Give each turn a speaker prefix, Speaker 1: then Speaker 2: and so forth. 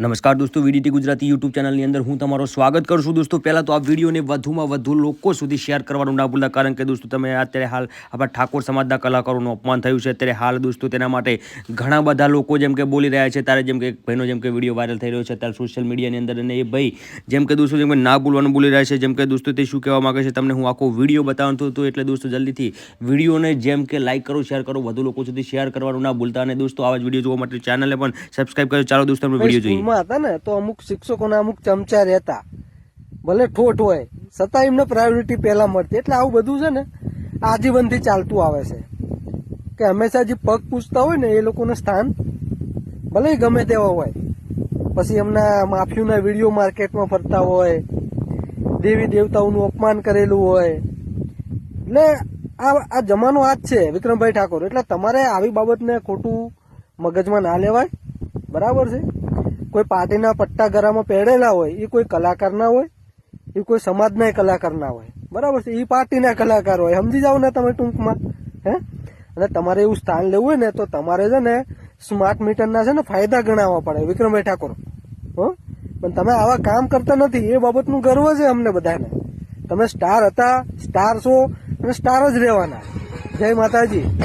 Speaker 1: નમસ્કાર દોસ્તો VDT Gujarati YouTube ચેનલની અંદર હું તમારો સ્વાગત કરું છું. દોસ્તો પહેલાં તો આ વિડીયોને વધુમાં વધુ લોકો સુધી શેર કરવાનું ના ભૂલતા કારણ કે દોસ્તો તમે અત્યારે હાલ આપણા ઠાકોર સમાજના કલાકારોનું અપમાન થયું છે. અત્યારે હાલ દોસ્તો તેના માટે ઘણા બધા લોકો જેમ કે બોલી રહ્યા છે. ત્યારે જેમ કે એક ભાઈનો જેમ કે વીડિયો વાયરલ થઈ રહ્યો છે અત્યારે સોશિયલ મીડિયાની અંદર અને એ ભાઈ જેમ કે દોસ્તો જેમ કે ના બોલવાનું બોલી રહ્યા છે. જેમ કે દોસ્તો તે શું કહેવા માંગે છે તમને હું આખો વીડિયો બતાવવાનું હતો એટલે દોસ્તો જલ્દીથી વિડીયોને જેમ કે લાઇક કરો શેર કરો વધુ લોકો સુધી શેર કરવાનું ના ભૂલતા. અને દોસ્તો આવા જ વીડિયો જોવા માટે ચેનલને પણ સબસ્ક્રાઈબ કરો. ચાલો દોસ્તો આપણે વીડિયો જોઈએ.
Speaker 2: સ્કૂલમાં હતા ને, તો અમુક શિક્ષકોના અમુક ચમચા રહેતા. ભલે ઠોઠ હોય. છતાં એમને પ્રાયોરિટી પહેલા મળતી. એટલે આવું બધું છે ને, આજીવનથી ચાલતું આવે છે. કે હંમેશા જે પગ પૂછતા હોય ને, એ લોકોને સ્થાન ભલે ગમે તેવા હોય. પછી એમના માફીઓના વીડિયો માર્કેટમાં ફરતા હોય. દેવી દેવતાઓનું અપમાન કરેલું હોય. એટલે આ આ જમાનો આ જ છે, વિક્રમભાઈ ઠાકોર. એટલે તમારે આવી બાબતને ખોટું મગજમાં ના લેવાય. બરાબર છે? કોઈ પાર્ટીના પટ્ટા ગરામાં પહેરેલા હોય એ કોઈ કલાકાર ના હોય એ કોઈ સમાજના કલાકાર ના હોય. બરાબર છે? એ પાર્ટીના કલાકાર હોય. સમજી જાઓ ને તમે ટૂંકમાં, હે? અને તમારે એવું સ્થાન લેવું હોય ને, તો તમારે છે ને સ્માર્ટ મીટરના છે ને ફાયદા ગણાવવા પડે, વિક્રમભાઈ ઠાકોર. હો? પણ તમે આવા કામ કરતા નથી, એ બાબતનું ગર્વ છે અમને બધાને. તમે સ્ટાર હતા સ્ટાર છો, અને સ્ટાર જ રહેવાના. જય માતાજી.